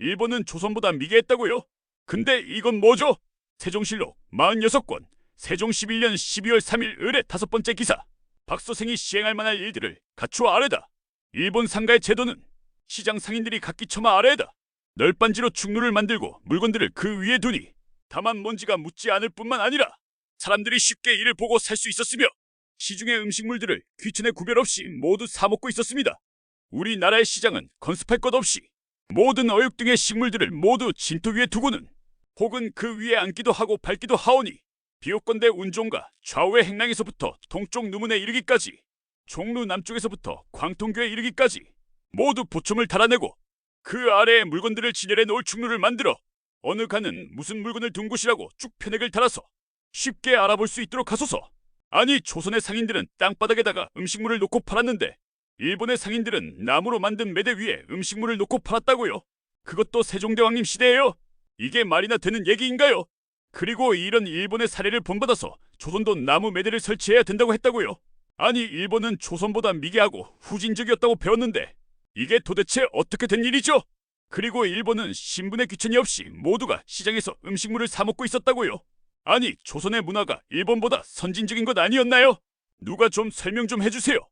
일본은 조선보다 미개했다고요? 근데 이건 뭐죠? 세종실록 46권 세종 11년 12월 3일 을의 다섯 번째 기사 박소생이 시행할 만할 일들을 갖추어 아래다. 일본 상가의 제도는 시장 상인들이 각기 처마 아래에다 널빤지로 충루를 만들고 물건들을 그 위에 두니 다만 먼지가 묻지 않을 뿐만 아니라 사람들이 쉽게 이를 보고 살 수 있었으며 시중의 음식물들을 귀천의 구별 없이 모두 사먹고 있었습니다. 우리나라의 시장은 건습할 것 없이 모든 어육 등의 식물들을 모두 진토 위에 두고는 혹은 그 위에 앉기도 하고 밟기도 하오니 비옥건대 운종과 좌우의 행랑에서부터 동쪽 누문에 이르기까지 종로 남쪽에서부터 광통교에 이르기까지 모두 보첨을 달아내고 그 아래에 물건들을 진열해 놓을 충루를 만들어 어느 가는 무슨 물건을 둔 곳이라고 쭉 편액을 달아서 쉽게 알아볼 수 있도록 하소서. 아니 조선의 상인들은 땅바닥에다가 음식물을 놓고 팔았는데 일본의 상인들은 나무로 만든 매대 위에 음식물을 놓고 팔았다고요. 그것도 세종대왕님 시대예요. 이게 말이나 되는 얘기인가요? 그리고 이런 일본의 사례를 본받아서 조선도 나무 매대를 설치해야 된다고 했다고요. 아니 일본은 조선보다 미개하고 후진적이었다고 배웠는데 이게 도대체 어떻게 된 일이죠? 그리고 일본은 신분의 귀천이 없이 모두가 시장에서 음식물을 사 먹고 있었다고요. 아니 조선의 문화가 일본보다 선진적인 것 아니었나요? 누가 좀 설명 좀 해주세요.